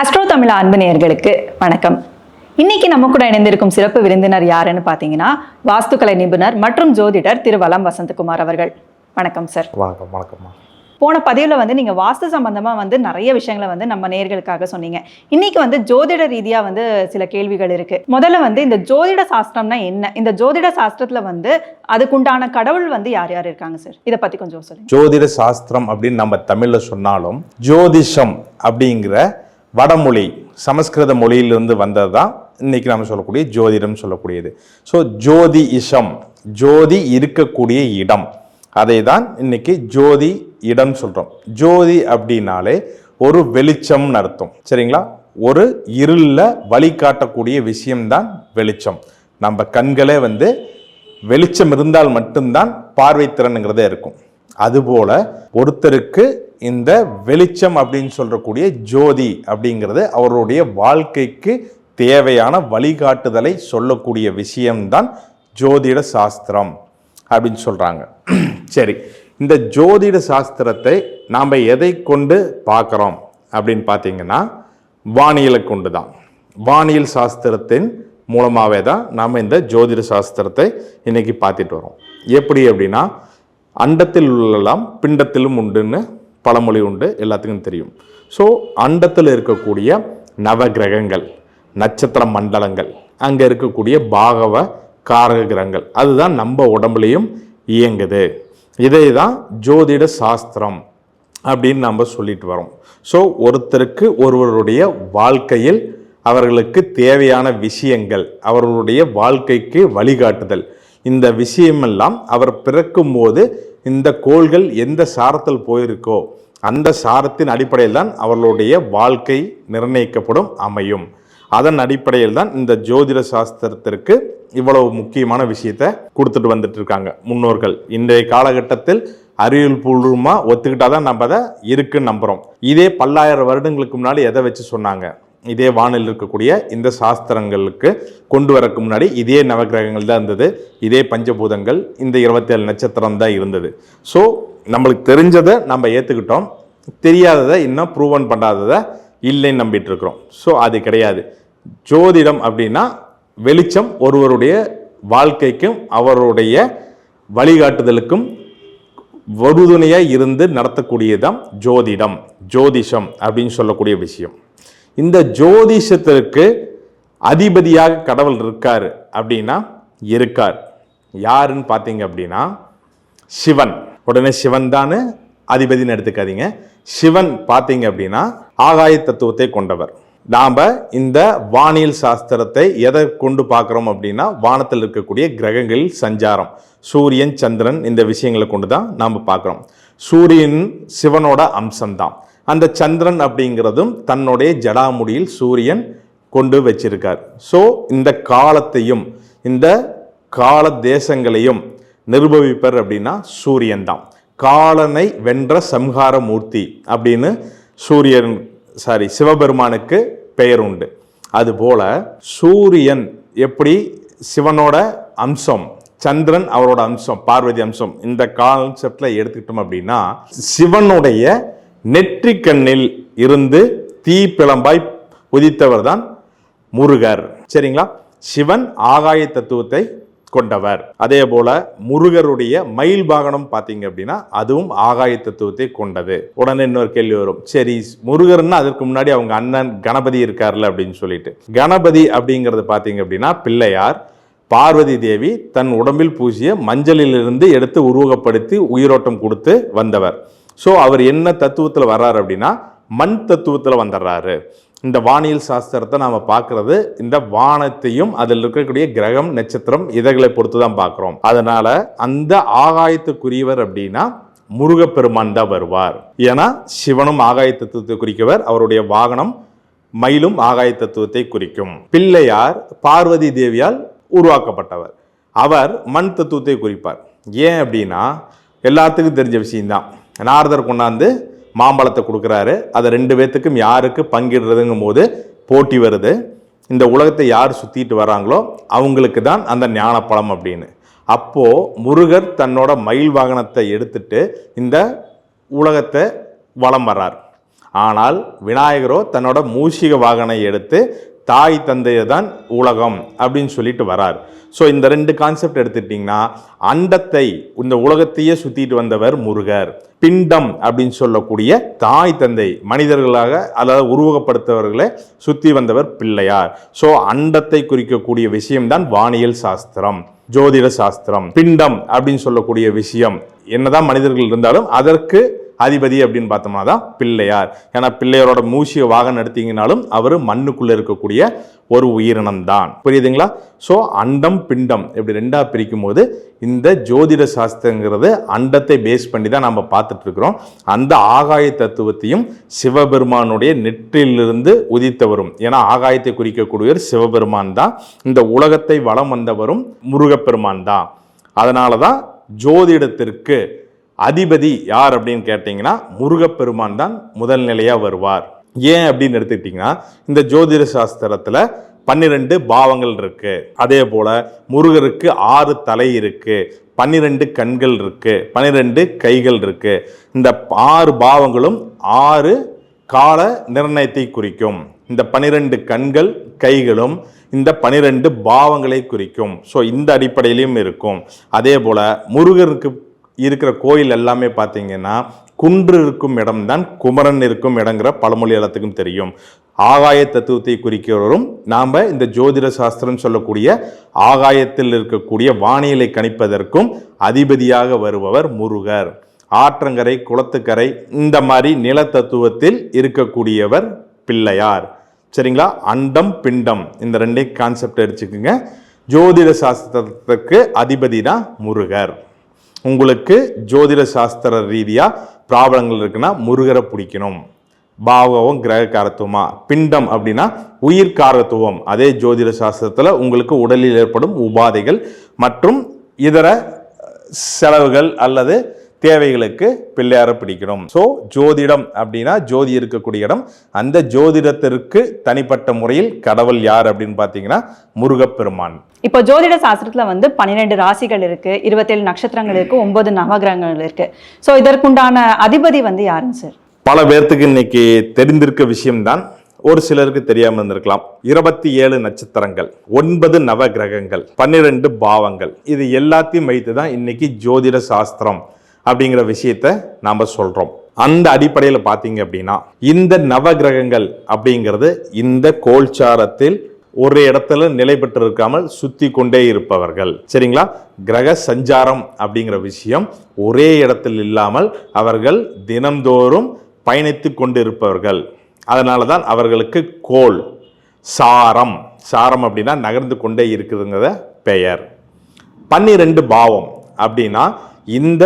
Astro Tamil அன்பு நேயர்களுக்கு வணக்கம். இன்னைக்கு நம்ம கூட இணைந்திருக்கும் சிறப்பு விருந்தினர் யாருன்னு பார்த்தீங்கன்னா வாஸ்துக்கலை நிபுணர் மற்றும் ஜோதிடர் திரு வலம் வசந்தகுமார் அவர்கள். வணக்கம் சார் வணக்கம் வணக்கம்மா. போன பதிவில் வந்து நீங்கள் வாஸ்து சம்பந்தமாக வந்து நிறைய விஷயங்களை வந்து நம்ம நேர்களுக்காக சொன்னீங்க. இன்னைக்கு வந்து ஜோதிட ரீதியாக வந்து சில கேள்விகள் இருக்கு. முதல்ல வந்து இந்த ஜோதிட சாஸ்திரம்னா என்ன? இந்த ஜோதிட சாஸ்திரத்தில் வந்து அதுக்குண்டான கடவுள் வந்து யார் யார் இருக்காங்க சார் இதை பற்றி கொஞ்சம் சொல்லுங்க. ஜோதிட சாஸ்திரம் அப்படின்னு நம்ம தமிழில் சொன்னாலும் ஜோதிஷம் அப்படிங்கிற வடமொழி சமஸ்கிருத மொழியிலிருந்து வந்தது தான் இன்னைக்கு நம்ம சொல்லக்கூடிய ஜோதிடம் சொல்லக்கூடியது. ஸோ ஜோதி இஷம் ஜோதி இருக்கக்கூடிய இடம். அதை தான் இன்னைக்கு ஜோதி இடம் சொல்கிறோம் ஜோதி அப்படின்னாலே ஒரு வெளிச்சம்னு அர்த்தம். சரிங்களா? ஒரு இருளில் வழிகாட்டக்கூடிய விஷயம்தான் வெளிச்சம். நம்ம கண்களே வந்து வெளிச்சம் இருந்தால் மட்டும்தான் பார்வைத்திறனுங்கிறதே இருக்கும். அதுபோல ஒருத்தருக்கு இந்த வெளிச்சம் அப்படின்னு சொல்கிறக்கூடிய ஜோதி அப்படிங்கிறது அவருடைய வாழ்க்கைக்கு தேவையான வழிகாட்டுதலை சொல்லக்கூடிய விஷயம்தான் ஜோதிட சாஸ்திரம் அப்படின்னு சொல்கிறாங்க சரி இந்த ஜோதிட சாஸ்திரத்தை நாம் எதை கொண்டு பார்க்குறோம் அப்படின்னு பார்த்தீங்கன்னா வானியலை கொண்டு தான் வானியல் சாஸ்திரத்தின் மூலமாகவே தான் நாம் இந்த ஜோதிட சாஸ்திரத்தை இன்னைக்கு பார்த்துட்டு வரோம். எப்படி அப்படின்னா அண்டத்தில் உள்ளலாம் பிண்டத்திலும் உண்டுன்னு பழமொழி உண்டு எல்லாத்துக்கும் தெரியும். ஸோ அண்டத்தில் இருக்கக்கூடிய நவகிரகங்கள் நட்சத்திர மண்டலங்கள் அங்கே இருக்கக்கூடிய பாகவ காரக கிரகங்கள் அதுதான் நம்ம உடம்புலையும் இயங்குது. இதை தான் ஜோதிட சாஸ்திரம் அப்படின்னு நம்ம சொல்லிட்டு வரோம். ஸோ ஒருத்தருக்கு ஒருவருடைய வாழ்க்கையில் அவர்களுக்கு தேவையான விஷயங்கள் அவர்களுடைய வாழ்க்கைக்கு வழிகாட்டுதல் இந்த விஷயமெல்லாம் அவர் பிறக்கும்போது இந்த கோள்கள் எந்த சாரத்தில் போயிருக்கோ அந்த சாரத்தின் அடிப்படையில் தான் அவர்களுடைய வாழ்க்கை நிர்ணயிக்கப்படும் அமையும். அதன் அடிப்படையில் தான் இந்த ஜோதிட சாஸ்திரத்திற்கு இவ்வளவு முக்கியமான விஷயத்தை கொடுத்துட்டு வந்துட்டு இருக்காங்க முன்னோர்கள். இன்றைய காலகட்டத்தில் அறிவியல் பூர்வமாக ஒத்துக்கிட்டாதான் நம்ம அதை இருக்குன்னு நம்புகிறோம் இதே பல்லாயிரம் வருடங்களுக்கு முன்னாடி எதை வச்சு சொன்னாங்க? இதே வானில் இருக்கக்கூடிய இந்த சாஸ்திரங்களுக்கு கொண்டு வரக்கு முன்னாடி இதே நவகிரகங்கள் தான் இருந்தது. இதே பஞ்சபூதங்கள் இந்த இருபத்தேழு நட்சத்திரம் தான் இருந்தது. ஸோ நம்மளுக்கு தெரிஞ்சதை நம்ம ஏற்றுக்கிட்டோம் தெரியாததை இன்னும் ப்ரூவன் பண்ணாததை இல்லைன்னு நம்பிட்டு இருக்கிறோம். ஸோ அது கிடையாது. ஜோதிடம் அப்படின்னா வெளிச்சம் ஒருவருடைய வாழ்க்கைக்கும் அவருடைய வழிகாட்டுதலுக்கும் உறுதுணையாக இருந்து நடத்தக்கூடியதான் ஜோதிடம் ஜோதிஷம் அப்படின்னு சொல்லக்கூடிய விஷயம். இந்த ஜோதிஷத்திற்கு அதிபதியாக கடவுள் இருக்கார் அப்படின்னா இருக்கார். யாருன்னு பார்த்தீங்க அப்படின்னா சிவன். உடனே சிவன் தானே அதிபதினு எடுத்துக்காதீங்க. சிவன் பார்த்தீங்க அப்படின்னா ஆகாய தத்துவத்தை கொண்டவர். நாம் இந்த வானியல் சாஸ்திரத்தை எதை கொண்டு பார்க்குறோம் அப்படின்னா வானத்தில் இருக்கக்கூடிய கிரகங்களில் சஞ்சாரம். சூரியன் சந்திரன் இந்த விஷயங்களை கொண்டு தான் நாம் பார்க்குறோம். சூரியன் சிவனோட அம்சம்தான். அந்த சந்திரன் அப்படிங்கிறதும் தன்னுடைய ஜடாமுடியில் சூரியன் கொண்டு வச்சிருக்கார். ஸோ இந்த காலத்தையும் இந்த கால தேசங்களையும் நிருபவிப்பர் அப்படின்னா சூரியன் தான். காலனை வென்ற சம்ஹார மூர்த்தி அப்படின்னு சூரியன் சாரி சிவபெருமானுக்கு பெயர் உண்டு. அதுபோல சூரியன் எப்படி சிவனோட அம்சம் சந்திரன் அவரோட அம்சம் பார்வதி அம்சம் இந்த கான்செப்டில் எடுத்துக்கிட்டோம் அப்படின்னா சிவனுடைய நெற்றிக்கண்ணில் இருந்து தீ பிளம்பாய் உதித்தவர் தான் முருகர். சரிங்களா? சிவன் ஆகாய தத்துவத்தை கொண்டவர். அதே போல முருகருடைய மயில் வாகனம் பார்த்தீங்க அப்படின்னா அதுவும் ஆகாய தத்துவத்தை கொண்டது. உடனே இன்னொரு கேள்வி வரும். சரி முருகர்னா அதற்கு முன்னாடி அவங்க அண்ணன் கணபதி இருக்கார்ல அப்படின்னு சொல்லிட்டு. கணபதி அப்படிங்கிறது பார்த்தீங்க அப்படின்னா பிள்ளையார். பார்வதி தேவி தன் உடம்பில் பூசிய மஞ்சளிலிருந்து எடுத்து உருவகப்படுத்தி உயிரோட்டம் கொடுத்து வந்தவர். ஸோ அவர் என்ன தத்துவத்தில் வர்றாரு அப்படின்னா மண் தத்துவத்தில் வந்துடுறாரு இந்த வானியல் சாஸ்திரத்தை நாம் பார்க்கறது இந்த வானத்தையும் அதில் இருக்கக்கூடிய கிரகம் நட்சத்திரம் இதைகளை பொறுத்து தான் பார்க்குறோம். அதனால் அந்த ஆகாயத்துக்குரியவர் அப்படின்னா முருகப்பெருமான் தான் வருவார். ஏன்னா சிவனும் ஆகாய தத்துவத்தை குறிக்கவர் அவருடைய வாகனம் மயிலும் ஆகாய தத்துவத்தை குறிக்கும். பிள்ளையார் பார்வதி தேவியால் உருவாக்கப்பட்டவர். அவர் மண் தத்துவத்தை குறிப்பார். ஏன் அப்படின்னா எல்லாத்துக்கும் தெரிஞ்ச விஷயம்தான். நாரதர் கொண்டாந்து மாம்பழத்தை கொடுக்குறாரு. அதை ரெண்டு பேர்த்துக்கும் யாருக்கு பங்கிடுறதுங்கும் போது போட்டி வருது. இந்த உலகத்தை யார் சுற்றிட்டு வராங்களோ அவங்களுக்கு தான் அந்த ஞானப்பழம் அப்படின்னு. அப்போது முருகர் தன்னோட மயில் வாகனத்தை எடுத்துட்டு இந்த உலகத்தை வலம் வர்றார். ஆனால் விநாயகரோ தன்னோட மூஷிக வாகனை எடுத்து தாய் தந்தையை தான் உலகம் அப்படின்னு சொல்லிட்டு வரார். ஸோ இந்த ரெண்டு கான்செப்ட் எடுத்துட்டிங்கன்னா அண்டத்தை இந்த உலகத்தையே சுற்றிட்டு வந்தவர் முருகர். பிண்டம் அப்படின்னு சொல்லக்கூடிய தாய் தந்தை மனிதர்களாக அதாவது உருவகப்படுத்தவர்களை சுற்றி வந்தவர் பிள்ளையார். ஸோ அண்டத்தை குறிக்கக்கூடிய விஷயம்தான் வானியல் சாஸ்திரம் ஜோதிட சாஸ்திரம். பிண்டம் அப்படின்னு சொல்லக்கூடிய விஷயம் என்னதான் மனிதர்கள் இருந்தாலும் அதற்கு அதிபதி அப்படின்னு பார்த்தோம்னா தான் பிள்ளையார். ஏன்னா பிள்ளையாரோட மூசிய வாகனம் எடுத்தீங்கனாலும் அவர் மண்ணுக்குள்ளே இருக்கக்கூடிய ஒரு உயிரினம் தான். புரியுதுங்களா? ஸோ அண்டம் பிண்டம் இப்படி ரெண்டாக பிரிக்கும் போது இந்த ஜோதிட சாஸ்திரங்கிறது அண்டத்தை பேஸ் பண்ணி தான் நம்ம பார்த்துட்ருக்குறோம் அந்த ஆகாய தத்துவத்தையும் சிவபெருமானுடைய நெற்றிலிருந்து உதித்தவரும். ஏன்னா ஆகாயத்தை குறிக்கக்கூடியவர் சிவபெருமான் தான். இந்த உலகத்தை வலம் வந்தவரும் முருகப்பெருமான் தான். அதனால தான் ஜோதிடத்திற்கு அதிபதி யார் அப்படின்னு கேட்டிங்கன்னா முருகப்பெருமான் தான் முதல் நிலையாக வருவார். ஏன் அப்படின்னு எடுத்துக்கிட்டிங்கன்னா இந்த ஜோதிட சாஸ்திரத்தில் பன்னிரெண்டு பாவங்கள் இருக்குது அதே போல் முருகருக்கு ஆறு தலை இருக்குது பன்னிரெண்டு கண்கள் இருக்குது பன்னிரெண்டு கைகள் இருக்குது இந்த ஆறு பாவங்களும் ஆறு கால நிர்ணயத்தை குறிக்கும். இந்த பனிரெண்டு கண்கள் கைகளும் இந்த பனிரெண்டு பாவங்களை குறிக்கும். ஸோ இந்த அடிப்படையிலையும் இருக்கும். அதே போல் முருகருக்கு இருக்கிற கோயில் எல்லாமே பார்த்தீங்கன்னா குன்று இருக்கும் இடம்தான் குமரன் இருக்கும் இடங்கிற பழமொழி எல்லாத்துக்கும் தெரியும். ஆகாய தத்துவத்தை குறிக்கிறவரும் நாம் இந்த ஜோதிட சாஸ்திரம் சொல்லக்கூடிய ஆகாயத்தில் இருக்கக்கூடிய வானிலை கணிப்பதற்கும் அதிபதியாக வருபவர் முருகர். ஆற்றங்கரை குளத்துக்கரை இந்த மாதிரி நில தத்துவத்தில் இருக்கக்கூடியவர் பிள்ளையார். சரிங்களா? அண்டம் பிண்டம் இந்த ரெண்டே கான்செப்ட் அடிச்சுக்குங்க ஜோதிட சாஸ்திரத்துக்கு அதிபதி தான் முருகர். உங்களுக்கு ஜோதிட சாஸ்திர ரீதியாக ப்ராப்ளங்கள் இருக்குன்னா முருகரை பிடிக்கணும். பாவம் கிரக காரத்துவமா பிண்டம் அப்படின்னா உயிர் காரத்துவம். அதே ஜோதிட சாஸ்திரத்தில் உங்களுக்கு உடலில் ஏற்படும் உபாதைகள் மற்றும் இதர செலவுகள் அல்லது தேவைகளுக்கு பிள்ளையார பிடிக்கணும். ஸோ ஜோதிடம் அப்படின்னா ஜோதி இருக்கக்கூடிய இடம். அந்த ஜோதிடத்திற்கு தனிப்பட்ட முறையில் கடவுள் யார் அப்படின்னு பார்த்தீங்கன்னா முருகப்பெருமான். இப்போ ஜோதிட சாஸ்திரத்துல வந்து பன்னிரெண்டு ராசிகள் இருக்கு இருபத்தேழு நட்சத்திரங்கள் இருக்கு ஒன்பது நவகிரகங்கள் இருக்கு. ஸோ இதற்குண்டான அதிபதி வந்து யாருங்க சார்? பல பேர்த்துக்கு இன்னைக்கு தெரிந்திருக்க விஷயம்தான். ஒரு சிலருக்கு தெரியாம இருந்திருக்கலாம். இருபத்தி ஏழு நட்சத்திரங்கள் ஒன்பது நவ கிரகங்கள் பன்னிரெண்டு பாவங்கள். இது எல்லாத்தையும் வைத்து தான் இன்னைக்கு ஜோதிட சாஸ்திரம். அப்படிங்கிற விஷயத்த நாம் சொல்கிறோம் அந்த அடிப்படையில் பார்த்தீங்க அப்படின்னா இந்த நவ கிரகங்கள் அப்படிங்கிறது இந்த கோல்சாரத்தில் ஒரு இடத்துல நிலை பெற்று இருக்காமல் சுத்தி கொண்டே இருப்பவர்கள். சரிங்களா? கிரக சஞ்சாரம் அப்படிங்கிற விஷயம் ஒரே இடத்தில் இல்லாமல் அவர்கள் தினம்தோறும் பயணித்து கொண்டு இருப்பவர்கள் அதனால தான் அவர்களுக்கு கோல் சாரம். சாரம் அப்படின்னா நகர்ந்து கொண்டே இருக்குதுங்கிற பெயர். பன்னிரெண்டு பாவம் அப்படின்னா இந்த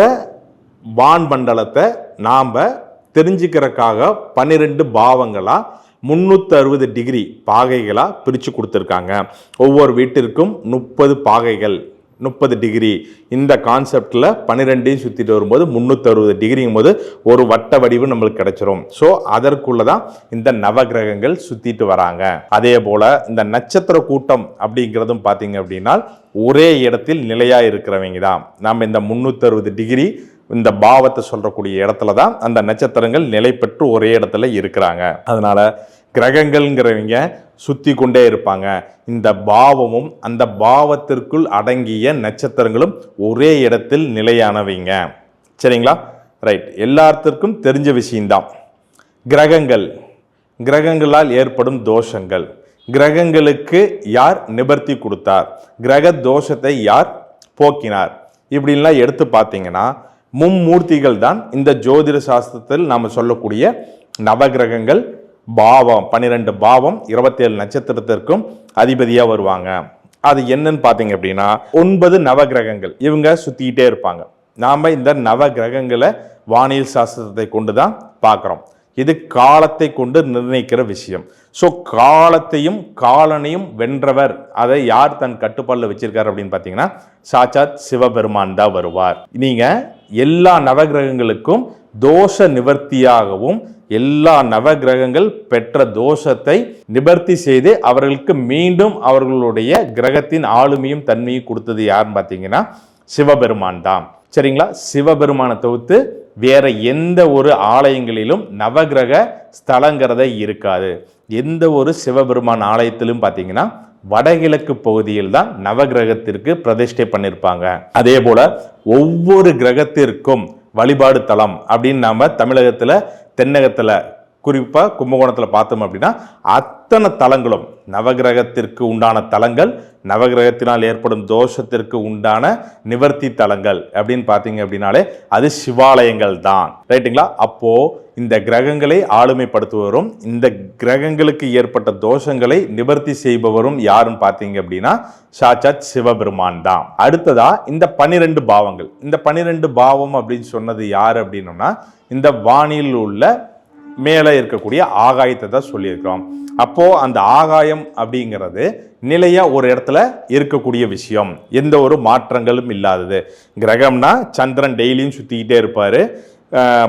வான்மண்டலத்தை நாம் தெரிஞ்சுக்கிறதுக்காக பன்னிரெண்டு பாவங்களாக முந்நூற்றி அறுபது டிகிரி பாகைகளாக பிரித்து கொடுத்துருக்காங்க. ஒவ்வொரு வீட்டிற்கும் முப்பது பாகைகள் முப்பது டிகிரி. இந்த கான்செப்டில் பன்னிரெண்டையும் சுற்றிட்டு வரும்போது முந்நூற்றறுபது டிகிரிங்கும் போது ஒரு வட்ட வடிவு நம்மளுக்கு கிடச்சிரும். ஸோ அதற்குள்ளே தான் இந்த நவகிரகங்கள் சுற்றிட்டு வராங்க. அதே போல் இந்த நட்சத்திர கூட்டம் அப்படிங்கிறதும் பார்த்தீங்க அப்படின்னா ஒரே இடத்தில் நிலையாக இருக்கிறவங்க தான். நம்ம இந்த முந்நூற்றறுபது டிகிரி இந்த பாவத்தை சொல்கிறக்கூடிய இடத்துல தான் அந்த நட்சத்திரங்கள் நிலை பெற்று ஒரே இடத்துல இருக்கிறாங்க. அதனால் கிரகங்கள்ங்கிறவங்க சுற்றி கொண்டே இருப்பாங்க. இந்த பாவமும் அந்த பாவத்திற்குள் அடங்கிய நட்சத்திரங்களும் ஒரே இடத்தில் நிலையானவைங்க. சரிங்களா? ரைட் எல்லாத்திற்கும் தெரிஞ்ச விஷயம்தான். கிரகங்கள். கிரகங்களால் ஏற்படும் தோஷங்கள். கிரகங்களுக்கு யார் நிபர்த்தி கொடுத்தார்? கிரக தோஷத்தை யார் போக்கினார்? இப்படின்லாம் எடுத்து பார்த்தீங்கன்னா மும்மூர்த்திகள் தான் இந்த ஜோதிட சாஸ்திரத்தில் நாம் சொல்லக்கூடிய நவகிரகங்கள். பாவம் பன்னிரெண்டு பாவம் இருபத்தேழு நட்சத்திரத்திற்கும் அதிபதியாக வருவாங்க. அது என்னன்னு பார்த்தீங்க அப்படின்னா ஒன்பது நவகிரகங்கள். இவங்க சுற்றிக்கிட்டே இருப்பாங்க. நாம் இந்த நவகிரகங்களை வானியல் சாஸ்திரத்தை கொண்டு தான் பார்க்குறோம் இது காலத்தை கொண்டு நிர்ணயிக்கிற விஷயம். ஸோ காலத்தையும் காலனையும் வென்றவர். அதை யார் தன் கட்டுப்பாடில் வச்சிருக்காரு அப்படின்னு பார்த்தீங்கன்னா சாட்சாத் சிவபெருமான் தான் வருவார். நீங்கள் எல்லா நவகிரகங்களுக்கும் தோஷ நிவர்த்தியாகவும் எல்லா நவகிரகங்கள் பெற்ற தோஷத்தை நிவர்த்தி செய்து அவர்களுக்கு மீண்டும் அவர்களுடைய கிரகத்தின் ஆளுமையும் தன்மையும் கொடுத்தது யாருன்னு பார்த்தீங்கன்னா சிவபெருமான் தான். சரிங்களா? சிவபெருமானை தொகுத்து வேற எந்த ஒரு ஆலயங்களிலும் நவகிரக ஸ்தலங்கிறத இருக்காது. எந்த ஒரு சிவபெருமான் ஆலயத்திலும் பார்த்தீங்கன்னா வடகிழக்கு பகுதியில் தான் நவகிரகத்திற்கு பிரதிஷ்டை பண்ணியிருப்பாங்க அதே போல ஒவ்வொரு கிரகத்திற்கும் வழிபாடு தலம் அப்படின்னு நாம் தமிழகத்தில் தென்னகத்தில் குறிப்பாக கும்பகோணத்தில் பார்த்தோம் அப்படின்னா அத்தனை தலங்களும் நவகிரகத்திற்கு உண்டான தலங்கள் நவகிரகத்தினால் ஏற்படும் தோஷத்திற்கு உண்டான நிவர்த்தி தலங்கள் அப்படின்னு பார்த்தீங்க அப்படின்னாலே அது சிவாலயங்கள் தான். ரைட்டுங்களா? அப்போ இந்த கிரகங்களை ஆளுமைப்படுத்துவரும் இந்த கிரகங்களுக்கு ஏற்பட்ட தோஷங்களை நிவர்த்தி செய்பவரும் யாருன்னு பார்த்தீங்க அப்படின்னா சாட்சாத் சிவபெருமான் தான். அடுத்ததா இந்த பனிரெண்டு பாவங்கள். இந்த பனிரெண்டு பாவம் அப்படின்னு சொன்னது யார் அப்படின்னோம்னா இந்த வானியில் உள்ள மேலே இருக்கக்கூடிய ஆகாயத்தை தான் சொல்லியிருக்கிறோம். அப்போது அந்த ஆகாயம் அப்படிங்கிறது நிலையாக ஒரு இடத்துல இருக்கக்கூடிய விஷயம். எந்த ஒரு மாற்றங்களும் இல்லாதது. கிரகம்னா சந்திரன் டெய்லியும் சுற்றிக்கிட்டே இருப்பார்.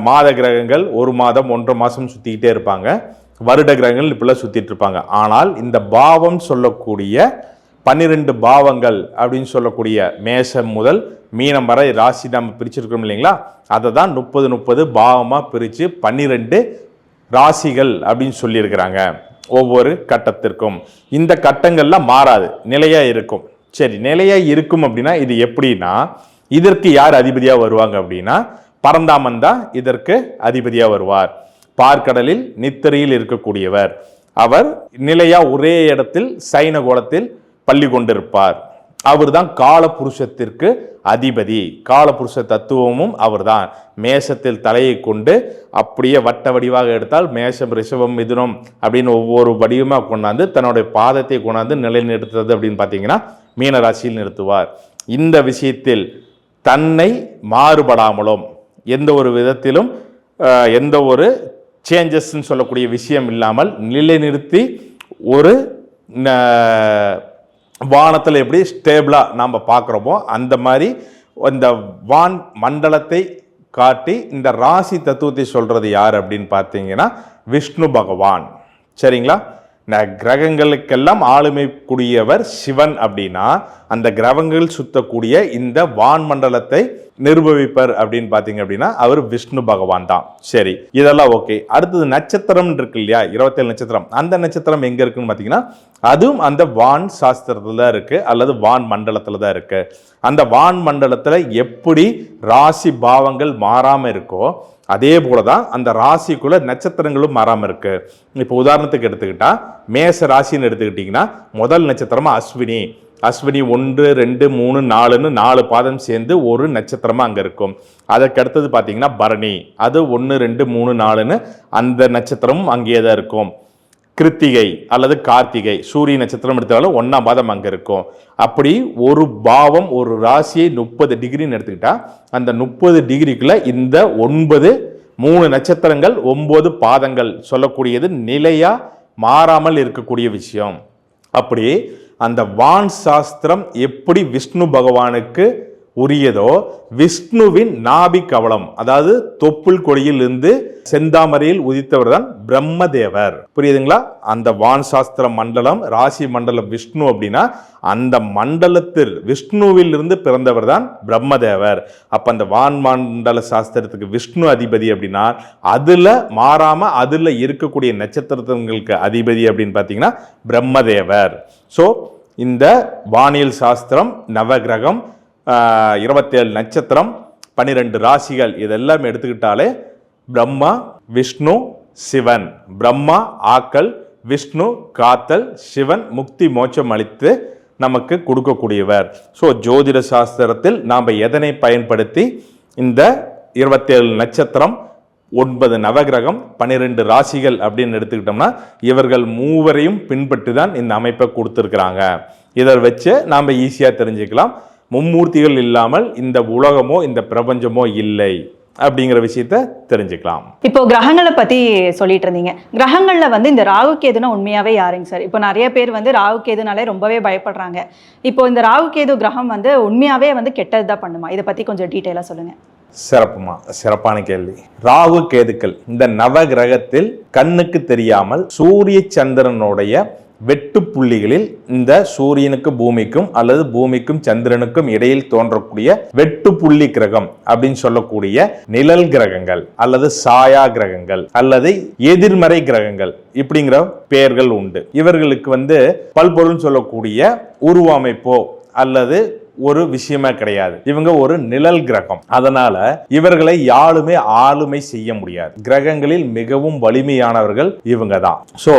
மாத கிரகங்கள் ஒரு மாதம் ஒன்றரை மாதம் சுற்றிக்கிட்டே இருப்பாங்க. வருட கிரகங்கள் இப்படிலாம் சுற்றிட்டு இருப்பாங்க. ஆனால் இந்த பாவம் சொல்லக்கூடிய பன்னிரெண்டு பாவங்கள் அப்படின்னு சொல்லக்கூடிய மேஷம் முதல் மீனம் வரை ராசி நம்ம பிரிச்சிருக்கோம் இல்லைங்களா? அதை தான் முப்பது முப்பது பாவமாக பிரித்து பன்னிரெண்டு ராசிகள் அப்படின்னு சொல்லியிருக்கிறாங்க. ஒவ்வொரு கட்டத்திற்கும். இந்த கட்டங்கள்லாம் மாறாது. நிலையாக இருக்கும். சரி நிலையாக இருக்கும் அப்படின்னா இது எப்படின்னா இதற்கு யார் அதிபதியாக வருவாங்க அப்படின்னா பரந்தாமன் தான் இதற்கு அதிபதியாக வருவார். பார்க்கடலில் நித்திரையில் இருக்கக்கூடியவர். அவர் நிலையா ஒரே இடத்தில் சைன கோலத்தில் பள்ளி கொண்டிருப்பார். அவர் தான் காலபுருஷத்திற்கு அதிபதி காலபுருஷ தத்துவமும் அவர்தான். மேஷத்தில் தலையை கொண்டு அப்படியே வட்ட வடிவாக எடுத்தால் மேஷம் ரிஷபம் மிதுனம் அப்படின்னு ஒவ்வொரு வடிவமாக கொண்டாந்து தன்னுடைய பாதத்தை கொண்டாந்து நிலைநிறுத்துறது அப்படின்னு பார்த்தீங்கன்னா மீனராசியில் நிறுத்துவார். இந்த விஷயத்தில் தன்னை மாறுபடாமலும் எந்த ஒரு விதத்திலும் எந்த ஒரு சேஞ்சஸ்ன்னு சொல்லக்கூடிய விஷயம் இல்லாமல் நிலைநிறுத்தி ஒரு ந- வானத்தில் எப்படி ஸ்டேபிளாக நாம் பார்க்குறோமோ அந்த மாதிரி இந்த வான் மண்டலத்தை காட்டி இந்த ராசி தத்துவத்தை சொல்கிறது யார் அப்படின்னு பார்த்தீங்கன்னா விஷ்ணு பகவான். சரிங்களா? கிரகங்களுக்கெல்லாம் கிரகங்களுக்கெல்லாம் கூடியவர் சிவன் அப்படின்னா அந்த கிரகங்கள் சுத்தக்கூடிய இந்த வான் மண்டலத்தை நிர்பவிப்பர் அப்படின்னு பார்த்தீங்க அப்படின்னா அவர் விஷ்ணு பகவான் தான். சரி இதெல்லாம் ஓகே. அடுத்தது நட்சத்திரம் இருக்கு இல்லையா? இருபத்தேழு நட்சத்திரம். அந்த நட்சத்திரம் எங்க இருக்குன்னு பார்த்தீங்கன்னா அதுவும் அந்த வான் சாஸ்திரத்தில் தான் இருக்கு அல்லது வான் மண்டலத்தில் தான் இருக்கு. அந்த வான் மண்டலத்தில் எப்படி ராசி பாவங்கள் மாறாமல் இருக்கோ அதே போல தான் அந்த ராசிக்குள்ள நட்சத்திரங்களும் மாறாமல் இருக்கு. இப்போ உதாரணத்துக்கு எடுத்துக்கிட்டா மேச ராசின்னு எடுத்துக்கிட்டிங்கன்னா முதல் நட்சத்திரமாக அஸ்வினி. அஸ்வினி ஒன்று ரெண்டு மூணு நாலுன்னு நாலு பாதம் சேர்ந்து ஒரு நட்சத்திரமாக அங்கே இருக்கும். அதற்கு அடுத்தது பார்த்தீங்கன்னா பரணி. அது ஒன்று ரெண்டு மூணு நாலுன்னு அந்த நட்சத்திரமும் அங்கேயே தான் இருக்கும். கிருத்திகை அல்லது கார்த்திகை சூரிய நட்சத்திரம் எடுத்தாலும் ஒன்றாம் பாதம் அங்கே இருக்கும். அப்படி ஒரு பாவம் ஒரு ராசியை முப்பது டிகிரின்னு எடுத்துக்கிட்டா அந்த முப்பது டிகிரிக்குள்ளே இந்த ஒன்பது மூணு நட்சத்திரங்கள் ஒன்பது பாதங்கள் சொல்லக்கூடியது நிலையாக மாறாமல் இருக்கக்கூடிய விஷயம். அப்படி அந்த வான் சாஸ்திரம் எப்படி விஷ்ணு பகவானுக்கு உரியதோ? விஷ்ணுவின் நாபி கவலம் அதாவது தொப்புள் கொடியில் இருந்து செந்தாமரையில் உதித்தவர் தான் பிரம்மதேவர். புரியுதுங்களா? அந்த வான் சாஸ்திர மண்டலம் ராசி மண்டலம் விஷ்ணு அப்படின்னா அந்த மண்டலத்தில் விஷ்ணுவில் இருந்து பிறந்தவர் தான் பிரம்மதேவர். அப்ப அந்த வான் மண்டல சாஸ்திரத்துக்கு விஷ்ணு அதிபதி அப்படின்னா அதுல மாறாம அதுல இருக்கக்கூடிய நட்சத்திரங்களுக்கு அதிபதி அப்படின்னு பார்த்தீங்கன்னா பிரம்மதேவர். ஸோ இந்த வானியல் சாஸ்திரம் நவகிரகம் இருபத்தேழு நட்சத்திரம் பன்னிரெண்டு ராசிகள். இதெல்லாம் எடுத்துக்கிட்டாலே பிரம்மா விஷ்ணு சிவன். பிரம்மா ஆக்கல் விஷ்ணு காத்தல் சிவன் முக்தி மோட்சம் அளித்து நமக்கு கொடுக்கக்கூடியவர். ஸோ ஜோதிட சாஸ்திரத்தில் நாம் எதனை பயன்படுத்தி இந்த இருபத்தேழு நட்சத்திரம் ஒன்பது நவகிரகம் பன்னிரெண்டு ராசிகள் அப்படின்னு எடுத்துக்கிட்டோம்னா இவர்கள் மூவரையும் பின்பற்றி தான் இந்த அமைப்பை கொடுத்துருக்குறாங்க. இதை வச்சு நாம் ஈஸியாக தெரிஞ்சுக்கலாம். மும்மூர்த்திகள் இல்லாமல் இந்த உலகமோ இந்த பிரபஞ்சமோ இல்லை அப்படிங்கிற விஷயத்த தெரிஞ்சுக்கலாம். இப்போ கிரகங்களை பத்தி சொல்லிட்டு இருந்தீங்க. கிரகங்கள்ல வந்து இந்த ராகு கேதுனா உண்மையாவே யாருங்க சார்? இப்போ நிறைய பேர் வந்து ராகு கேதுனாலே ரொம்பவே பயப்படுறாங்க. இப்போ இந்த ராகு கேது கிரகம் வந்து உண்மையாவே வந்து கெட்டது தான் பண்ணுமா? இதை பத்தி கொஞ்சம் டீட்டெயிலாக சொல்லுங்க. சிறப்புமா சிறப்பான கேள்வி. ராகு கேதுக்கள் இந்த நவ கிரகத்தில் கண்ணுக்கு தெரியாமல் சூரிய சந்திரனுடைய வெட்டு புள்ளிகளில் இந்த சூரியனுக்கு பூமிக்கும் அல்லது பூமிக்கும் சந்திரனுக்கும் இடையில் தோன்றக்கூடிய வெட்டு புள்ளி கிரகம் அப்படின்னு சொல்லக்கூடிய நிழல் கிரகங்கள் அல்லது சாயா கிரகங்கள் அல்லது எதிர்மறை கிரகங்கள் இப்படிங்கிற பெயர்கள் உண்டு. இவர்களுக்கு வந்து பல்பொருள் சொல்லக்கூடிய உருவமைப்போ அல்லது ஒரு விஷயமே கிடையாது. இவங்க ஒரு நிழல் கிரகம். அதனால இவர்களை யாருமே ஆளுமை செய்ய முடியாது. கிரகங்களில் மிகவும் வலிமையானவர்கள் இவங்க தான். சோ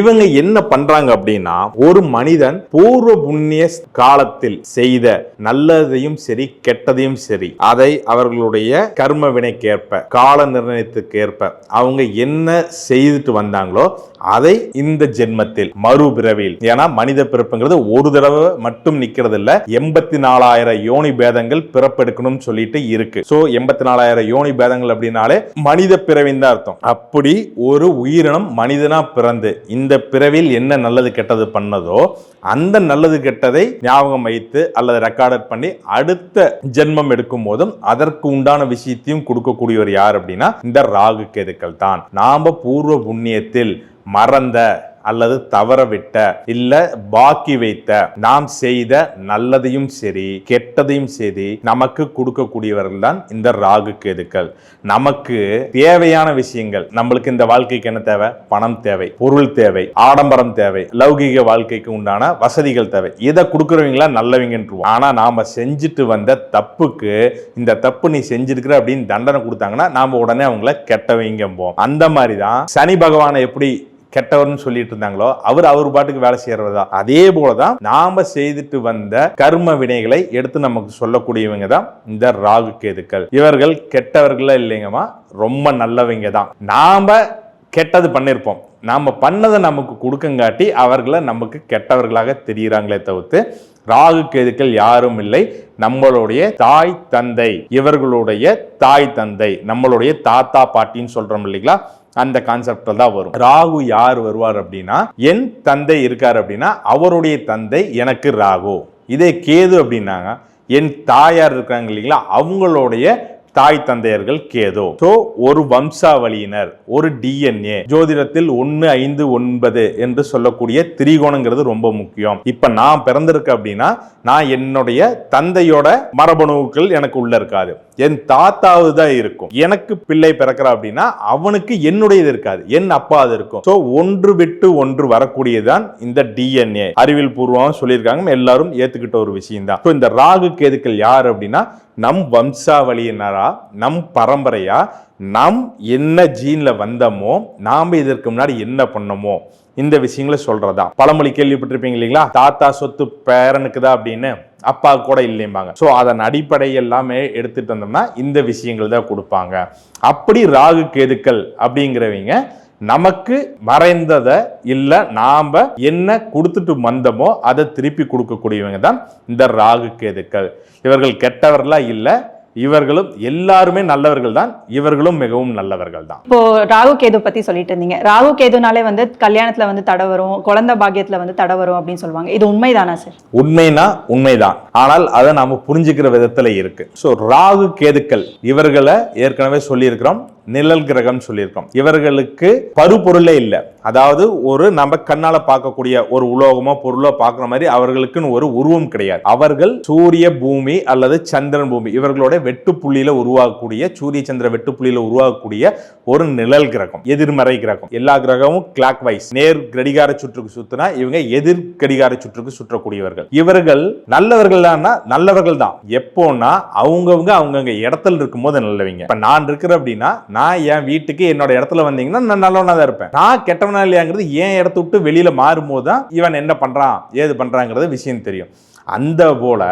இவங்க என்ன பண்றாங்க அப்படின்னா ஒரு மனிதன் பூர்வ புண்ணிய காலத்தில் செய்த நல்லதையும் சரி கெட்டதையும் சரி அதை அவர்களுடைய கர்ம வினைக்கேற்ப கால நிர்ணயத்துக்கு ஏற்ப அவங்க என்ன செய்துட்டு வந்தாங்களோ அதை இந்த ஜென்மத்தில் மறுபிறவியில். ஏன்னா மனித பிறப்புங்கிறது ஒரு தடவை மட்டும் நிக்கிறது இல்ல எண்பத்தி நாலாயிரம் யோனி பேதங்கள் பிறப்பெடுக்கணும்னு சொல்லிட்டு இருக்கு. சோ எண்பத்தி நாலாயிரம் யோனி பேதங்கள் அப்படின்னாலே மனித பிறவின் தான் அர்த்தம். அப்படி ஒரு உயிரினம் மனிதனா பிறந்து இந்த பிறவியில் என்ன நல்லது கெட்டது பண்ணதோ அந்த நல்லது கெட்டதை ஞாபகம் வைத்து அல்லது ரெக்கார்டட் பண்ணி அடுத்த ஜென்மம் எடுக்கும் போதும் அதற்கு உண்டான விஷயத்தையும் கொடுக்கக்கூடியவர் யார் அப்படின்னா இந்த ராகு கேதுக்கள் தான். நாம பூர்வ புண்ணியத்தில் மறந்த அல்லது தவற விட்ட இல்ல பாக்கி வைத்த நாம் செய்த நல்லதையும் சரி கெட்டதையும் சரி நமக்கு கொடுக்கக்கூடியவர்கள் தான் இந்த ராகு கேதுக்கள். நமக்கு தேவையான விஷயங்கள் நம்மளுக்கு இந்த வாழ்க்கைக்கு என்ன தேவை? பணம் தேவை பொருள் தேவை ஆடம்பரம் தேவை லௌகிக வாழ்க்கைக்கு உண்டான வசதிகள் தேவை. இதை கொடுக்குறவங்களா நல்லவங்கன்றுவோம். ஆனா நாம செஞ்சுட்டு வந்த தப்புக்கு இந்த தப்பு நீ செஞ்சிருக்கிற அப்படின்னு தண்டனை கொடுத்தாங்கன்னா நாம உடனே அவங்கள கெட்டவங்கம்போம். அந்த மாதிரி தான் சனி பகவானை எப்படி கெட்டவர்னு சொல்லிட்டு இருந்தாங்களோ அவர் அவர் பாட்டுக்கு வேலை செய்யறதா அதே போலதான் நாம செய்துட்டு வந்த கர்ம வினைகளை எடுத்து நமக்கு சொல்லக்கூடியவங்க தான் இந்த ராகு கேதுக்கள். இவர்கள் கெட்டவர்களா இல்லைங்கம்மா ரொம்ப நல்லவங்க தான். நாம கெட்டது பண்ணியிருப்போம் நாம பண்ணதை நமக்கு கொடுக்கங்காட்டி அவர்களை நமக்கு கெட்டவர்களாக தெரிகிறாங்களே தவிர்த்து ராகு கேதுக்கள் யாரும் இல்லை. நம்மளுடைய தாய் தந்தை இவர்களுடைய தாய் தந்தை நம்மளுடைய தாத்தா பாட்டின்னு சொல்றோம் இல்லைங்களா? அந்த கான்செப்ட்ல தான் வரும். ராகு யார் வருவார் அப்படின்னா என் தந்தை இருக்கார் அப்படின்னா அவருடைய தந்தை எனக்கு ராகு. இதே கேது அப்படின்னாங்க. என் தாயார் இருக்காங்க இல்லைங்களா அவங்களுடைய தாய் தந்தையர்கள் கேதோ. சோ ஒரு வம்சாவளியினர் ஒரு டிஎன்ஏ ஜோதிடத்தில் ஒன்னு ஐந்து ஒன்பது என்று சொல்லக்கூடிய திரிகோணங்கிறது ரொம்ப முக்கியம். இப்ப நான் பிறந்திருக்க அப்படின்னா நான் என்னுடைய தந்தையோட மரபணுக்கள் எனக்கு உள்ள இருக்காது. என் தாத்தாவது தான் இருக்கும். எனக்கு பிள்ளை பிறக்கிறா அப்படின்னா அவனுக்கு என்னுடையது இருக்காது. என் அப்பா அது இருக்கும். சோ ஒன்று விட்டு ஒன்று வரக்கூடியதுதான் இந்த டிஎன்ஏ அறிவியல் பூர்வமாக சொல்லியிருக்காங்க. எல்லாரும் ஏத்துக்கிட்ட ஒரு விஷயம் தான் இந்த ராகு கேதுக்கள் யார் அப்படின்னா நம் வம்சாவளியினரா நம் பரம்பரையா நம் என்ன ஜீனில் வந்தோமோ நாம் இதற்கு முன்னாடி என்ன பண்ணோமோ இந்த விஷயங்களை சொல்கிறதா பழமொழி கேள்விப்பட்டிருப்பீங்க இல்லைங்களா? தாத்தா சொத்து பேரனுக்கு தான் அப்படின்னு? அப்பா கூட இல்லைம்பாங்க. ஸோ அதன் அடிப்படை எல்லாமே எடுத்துகிட்டு வந்தோம்னா இந்த விஷயங்கள் தான் கொடுப்பாங்க. அப்படி ராகு கேதுக்கள் அப்படிங்கிறவங்க நமக்கு மறைந்ததை இல்லை நாம என்ன கொடுத்துட்டு வந்தோமோ அதை திருப்பி கொடுக்கக்கூடியவங்க தான் இந்த ராகு கேதுக்கள். இவர்கள் கெட்டவர்களா இல்லை இவர்களும் எல்லாருமே நல்லவர்கள் தான் இவர்களும் மிகவும் நல்லவர்கள் தான். இப்போ ராகு கேது பத்தி சொல்லிட்டு இருந்தீங்க. ராகு கேதுனாலே வந்து கல்யாணத்துல வந்து தடை வரும் குழந்தை பாக்கியத்துல வந்து தடை வரும் அப்படின்னு சொல்லுவாங்க. இது உண்மைதானா சார்? உண்மைனா உண்மைதான். ஆனால் அதை நாம புரிஞ்சுக்கிற விதத்துல இருக்கு. ஸோ ராகு கேதுக்கள் இவர்களை ஏற்கனவே சொல்லியிருக்கிறோம். நிழல் கிரகம் சொல்லியிருக்கோம். இவர்களுக்கு பருப்பொருளே இல்லை. அதாவது ஒரு நம்ம கண்ணால பார்க்கக்கூடிய ஒரு உலோகமோ பொருளோ பார்க்குற மாதிரி அவர்களுக்குன்னு ஒரு உருவம் கிடையாது. அவர்கள் சூரிய பூமி அல்லது சந்திரன் பூமி இவர்களோட வெட்டுப்புள்ளியில உருவாகக்கூடிய சூரிய சந்திர வெட்டுப்புள்ளியில உருவாகக்கூடிய ஒரு நிழல் கிரகம் எதிர்மறை கிரகம். எல்லா கிரகமும் கிளாக் வைஸ் நேர் கடிகார சுற்றுக்கு சுத்தினா இவங்க எதிர் கடிகார சுற்றுக்கு சுற்றக்கூடியவர்கள். இவர்கள் நல்லவர்கள் நல்லவர்கள் தான். எப்போன்னா அவங்கவுங்க அவங்கவுங்க இடத்துல இருக்கும்போது நல்லவங்க. இப்ப நான் இருக்கிறேன் அப்படின்னா நான் என் வீட்டுக்கு என்னோட இடத்துல வந்தீங்கன்னா நான் நல்லவனா தான் இருப்பேன். நான் கெட்டவனா இல்லையாங்கிறது என் இடத்த விட்டு வெளியில் மாறும்போது தான் இவன் என்ன பண்ணுறான் ஏது பண்ணுறாங்கிறது விஷயம் தெரியும். அந்த போல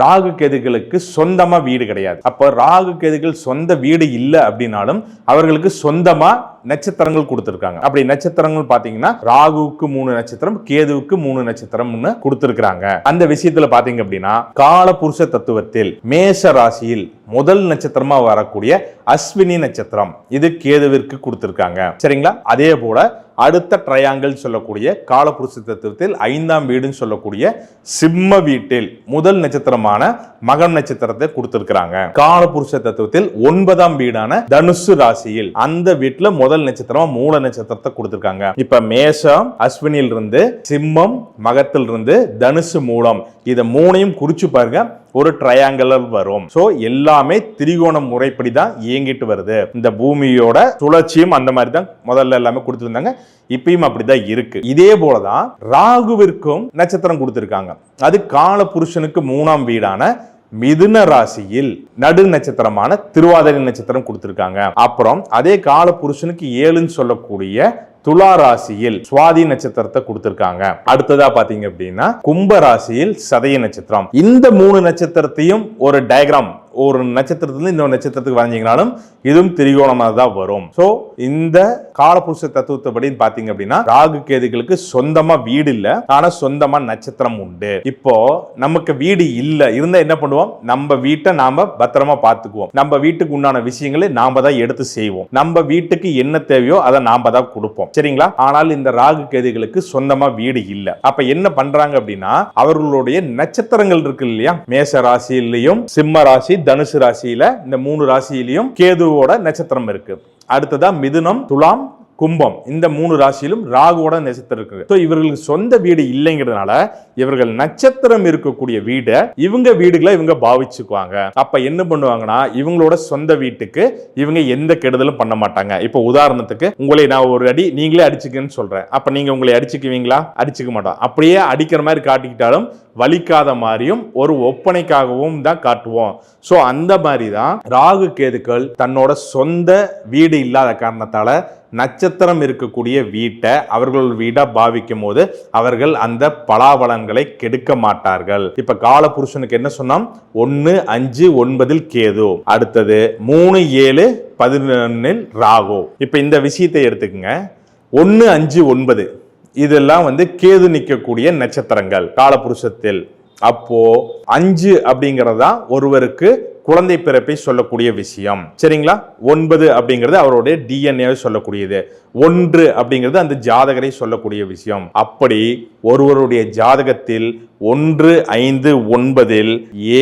ராகு கேதுகளுக்கு சொந்தமா வீடு கிடையாது. அப்போ ராகு கேதுகள் சொந்த வீடு இல்லை அப்படின்னாலும் அவர்களுக்கு சொந்தமா நட்சத்திரங்கள் கொடுத்துருக்காங்க. அப்படி நட்சத்திரங்கள் பார்த்தீங்கன்னா ராகுவுக்கு மூணு நட்சத்திரம் கேதுவுக்கு மூணு நட்சத்திரம்னு கொடுத்துருக்காங்க அந்த விஷயத்துல பார்த்தீங்க அப்படின்னா காலபுருஷ தத்துவத்தில் மேஷ ராசியில் முதல் நட்சத்திரமா வரக்கூடிய அஸ்வினி நட்சத்திரம் இது கேதுவிற்கு கொடுத்துருக்காங்க. சரிங்களா? அதே போல அடுத்த ட்ரையாங்கிள் சொல்லக்கூடிய காலபுருஷ தத்துவத்தில் ஐந்தாம் வீடுன்னு சொல்லக்கூடிய சிம்ம வீட்டில் முதல் நட்சத்திரம் நட்சத்திரமான மகம் நட்சத்திரத்தை கொடுத்திருக்கிறாங்க. காலபுருஷ தத்துவத்தில் ஒன்பதாம் வீடான தனுசு ராசியில் அந்த வீட்டுல முதல் நட்சத்திரம் மூல நட்சத்திரத்தை கொடுத்திருக்காங்க. இப்ப மேஷம் அஸ்வினில் இருந்து சிம்மம் மகத்தில் இருந்து தனுசு மூலம் இதை மூணையும் குறிச்சு பாருங்க. ஒரு ட்ரையாங்கல் வரும். ஸோ எல்லாமே திரிகோண முறைப்படி தான் இயங்கிட்டு வருது. இந்த பூமியோட சுழற்சியும் அந்த மாதிரி தான் முதல்ல எல்லாமே கொடுத்துருந்தாங்க. இப்பயும் அப்படிதான் இருக்கு. இதே போலதான் ராகுவிற்கும் நட்சத்திரம் கொடுத்துருக்காங்க. அது கால புருஷனுக்கு மூணாம் வீடான மிதுன ராசியில் நடு நட்சத்திரமான திருவாதிரை நட்சத்திரம் கொடுத்திருக்காங்க. அப்புறம் அதே கால புருஷனுக்கு ஏழுன்னு சொல்லக்கூடிய துலா ராசியில் சுவாதி நட்சத்திரத்தை கொடுத்திருக்காங்க. அடுத்ததா பாத்தீங்க அப்படின்னா கும்ப ராசியில் சதய நட்சத்திரம். இந்த மூணு நட்சத்திரத்தையும் ஒரு டயக்ராம் ஒரு நட்சத்திரத்துல இன்னொரு நட்சத்திரத்துக்கு வரைஞ்சீங்கனாலும் இதுவும் திரிகோணமாக தான் வரும். ஸோ இந்த காலபுருஷ தத்துவத்தை பார்த்தீங்க அப்படின்னா ராகு கேதுகளுக்கு சொந்தமா வீடு இல்லை ஆனா சொந்தமா நட்சத்திரம் உண்டு. இப்போ நமக்கு வீடு இல்லை இருந்தா என்ன பண்ணுவோம்? நம்ம வீட்டை நாம பத்திரமா பார்த்துக்குவோம். நம்ம வீட்டுக்கு உண்டான விஷயங்களை நாம தான் எடுத்து செய்வோம். நம்ம வீட்டுக்கு என்ன தேவையோ அதை நாம தான் கொடுப்போம். சரிங்களா? ஆனால் இந்த ராகு கேதுகளுக்கு சொந்தமா வீடு இல்லை. அப்ப என்ன பண்றாங்க அப்படின்னா அவர்களுடைய நட்சத்திரங்கள் இருக்கு இல்லையா? மேச ராசியிலையும் சிம்ம ராசி தனுசு ராசியில இந்த மூணு ராசியிலையும் கேதுவோட நட்சத்திரம் இருக்கு. அடுத்ததா மிதுனம் துலாம் கும்பம். இந்த மூணு ராசியிலும் ராகுவோட நட்சத்திரம் இருக்கு ஸோ இவர்களுக்கு சொந்த வீடு இல்லைங்கிறதுனால இவர்கள் நட்சத்திரம் இருக்கக்கூடிய வீடை இவங்க வீடுகளை இவங்க பாவிச்சுக்குவாங்க. அப்ப என்ன பண்ணுவாங்கன்னா இவங்களோட சொந்த வீட்டுக்கு இவங்க எந்த கெடுதலும் பண்ண மாட்டாங்க. இப்போ உதாரணத்துக்கு உங்களை நான் ஒரு அடி நீங்களே அடிச்சுக்கன்னு சொல்றேன். அப்ப நீங்க உங்களை அடிச்சுக்குவீங்களா? அடிச்சுக்க மாட்டோம். அப்படியே அடிக்கிற மாதிரி காட்டிக்கிட்டாலும் வலிக்காத மாதிரியும் ஒரு ஒப்பனைக்காகவும் தான் காட்டுவோம். ஸோ அந்த மாதிரி தான் ராகு கேதுக்கள் தன்னோட சொந்த வீடு இல்லாத காரணத்தால நட்சத்திரம் இருக்கக்கூடிய வீட்டை அவர்கள் வீடாக பாவிக்கும் போது அவர்கள் அந்த பலாபலன்களை கெடுக்க மாட்டார்கள். இப்ப கால புருஷனுக்கு என்ன சொன்னோம் ஒன்னு அஞ்சு ஒன்பதில் கேது. அடுத்தது மூணு ஏழு பதினொன்னில் ராகு. இப்ப இந்த விஷயத்தை எடுத்துக்கங்க. ஒன்னு அஞ்சு ஒன்பது. இதெல்லாம் வந்து கேது நிற்கக்கூடிய நட்சத்திரங்கள் காலபுருஷத்தில். அப்போ அஞ்சு அப்படிங்கறதா ஒருவருக்கு குழந்தை பிறப்பை சொல்லக்கூடிய விஷயம். சரிங்களா? ஒன்பது அப்படிங்கிறது அவருடைய டிஎன்ஏ சொல்லக்கூடியது. ஒன்று அப்படிங்கிறது அந்த ஜாதகரை சொல்லக்கூடிய விஷயம். அப்படி ஒருவருடைய ஜாதகத்தில் ஒன்று ஐந்து ஒன்பதில்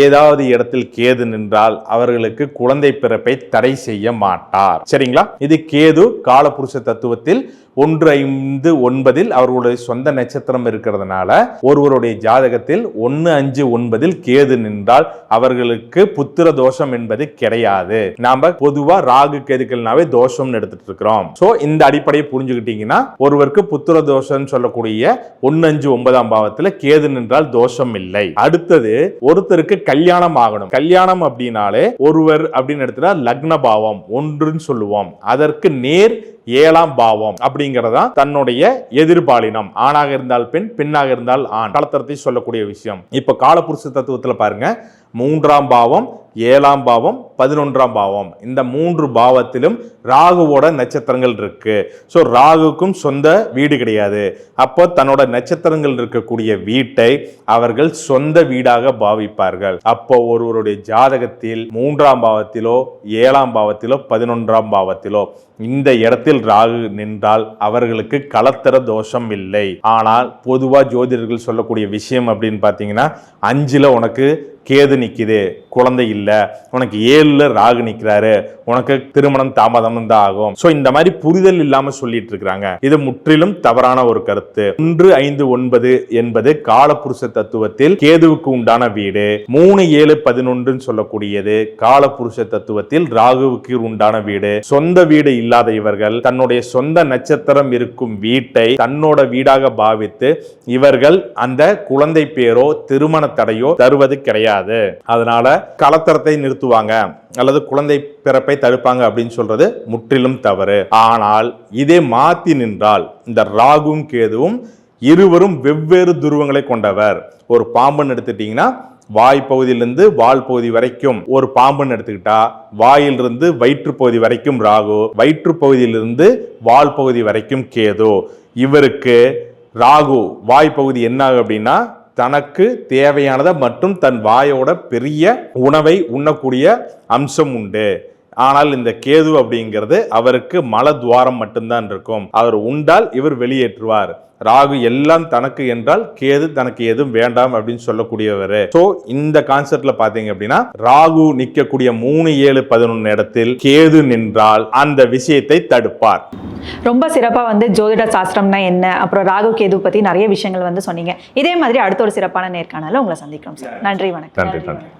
ஏதாவது இடத்தில் கேது நின்றால் அவர்களுக்கு குழந்தை பிறப்பை தடை செய்ய மாட்டார். சரிங்களா? இது கேது காலபுருஷ தத்துவத்தில் ஒன்று ஐந்து ஒன்பதில் அவர்களுடைய சொந்த நட்சத்திரம் இருக்கிறதுனால ஒருவருடைய ஜாதகத்தில் ஒன்று அஞ்சு ஒன்பதில் கேது நின்றால் அவர்களுக்கு புத்திர தோஷம் என்பது கிடையாது. நாம பொதுவா ராகு கேதுக்கள்னாவே தோஷம்னு எடுத்துட்டு இருக்கிறோம். சோ இந்த அடி அடிப்படையை புரிஞ்சுக்கிட்டீங்கன்னா ஒருவருக்கு புத்திர தோஷம் சொல்லக்கூடிய ஒன்னு அஞ்சு ஒன்பதாம் பாவத்துல கேது நின்றால் தோஷம் இல்லை. அடுத்தது ஒருத்தருக்கு கல்யாணம் ஆகணும். கல்யாணம் அப்படின்னாலே ஒருவர் அப்படின்னு எடுத்துட்டா லக்ன பாவம் ஒன்றுன்னு சொல்லுவோம். அதற்கு நேர் ஏழாம் பாவம் அப்படிங்கறதா தன்னுடைய எதிர்பாலினம். ஆணாக இருந்தால் பெண் பெண்ணாக இருந்தால் ஆண். கலத்தரத்தை சொல்லக்கூடிய விஷயம். இப்ப காலபுருஷ தத்துவத்துல பாருங்க. மூன்றாம் பாவம் ஏழாம் பாவம் பதினொன்றாம் பாவம். இந்த மூன்று பாவத்திலும் ராகுவோட நட்சத்திரங்கள் இருக்கு. ஸோ ராகுக்கும் சொந்த வீடு கிடையாது. அப்போ தன்னோட நட்சத்திரங்கள் இருக்கக்கூடிய வீட்டை அவர்கள் சொந்த வீடாக பாவிப்பார்கள். அப்போ ஒருவருடைய ஜாதகத்தில் மூன்றாம் பாவத்திலோ ஏழாம் பாவத்திலோ பதினொன்றாம் பாவத்திலோ இந்த இடத்தில் ராகு நின்றால் அவர்களுக்கு கலத்தர தோஷம் இல்லை. ஆனால் பொதுவாக ஜோதிடர்கள் சொல்லக்கூடிய விஷயம் அப்படின்னு பார்த்தீங்கன்னா அஞ்சில் உனக்கு கேது நிக்குது குழந்தை இல்ல உனக்கு ஏழுல ராகு நிக்கிறாரு உனக்கு திருமணம் தாமதம் தான் ஆகும். சோ இந்த மாதிரி புரிதல் இல்லாம சொல்லிட்டு இருக்காங்க. இது முற்றிலும் தவறான ஒரு கருத்து. ஒன்று ஐந்து ஒன்பது என்பது காலபுருஷ தத்துவத்தில் கேதுவுக்கு உண்டான வீடு. மூணு ஏழு பதினொன்றுன்னு சொல்லக்கூடியது காலபுருஷ தத்துவத்தில் ராகுவுக்கு உண்டான வீடு. சொந்த வீடு இல்லாத இவர்கள் தன்னுடைய சொந்த நட்சத்திரம் இருக்கும் வீட்டை தன்னோட வீடாக பாவித்து இவர்கள் அந்த குழந்தை பேரோ திருமண தடையோ தருவது கிடையாது. அதனால கலத்தரத்தை நிறுத்துவாங்க. அல்லது குழந்தை பிறப்பை தடுப்பாங்க அப்படின்னு சொல்றது முற்றிலும் தவறு. ஆனால் இதே மாத்தி நின்றால் இந்த ராகும் கேதுவும் இருவரும் வெவ்வேறு துருவங்களை கொண்டவர். ஒரு பாம்புன்னு எடுத்துட்டீங்கன்னா வாய் பகுதியிலிருந்து வால் பகுதி வரைக்கும் ஒரு பாம்புன்னு எடுத்துக்கிட்டா வாயிலிருந்து வயிற்று பகுதி வரைக்கும் ராகு வயிற்று பகுதியிலிருந்து வால் பகுதி வரைக்கும் கேது. இவருக்கு ராகு வாய் பகுதி என்ன ஆகும் அப்படின்னா தனக்கு தேவையானதை மற்றும் தன் வாயோட பெரிய உணவை உண்ணக்கூடிய அம்சம் உண்டு. ஆனால் இந்த கேது அப்படிங்கிறது அவருக்கு மலத்வாரம் மட்டும்தான் இருக்கும். அவர் உண்டால் இவர் வெளியேற்றுவார். ராகு எல்லாம் தனக்கு என்றால் கேது தனக்கு எதுவும் வேண்டாம் அப்படின்னு சொல்லக்கூடியவர். ஸோ இந்த கான்செப்ட்ல பாத்தீங்க அப்படின்னா ராகு நிற்கக்கூடிய மூணு ஏழு பதினொன்று இடத்தில் கேது நின்றால் அந்த விஷயத்தை தடுப்பார். ரொம்ப சிறப்பா வந்து ஜோதிட சாஸ்திரம்னா என்ன? அப்புறம் ராகு கேது பத்தி நிறைய விஷயங்கள் வந்து சொன்னீங்க. இதே மாதிரி அடுத்த ஒரு சிறப்பான நேர்காணல உங்களை சந்திக்கிறோம் சார். நன்றி வணக்கம். நன்றி நன்றி.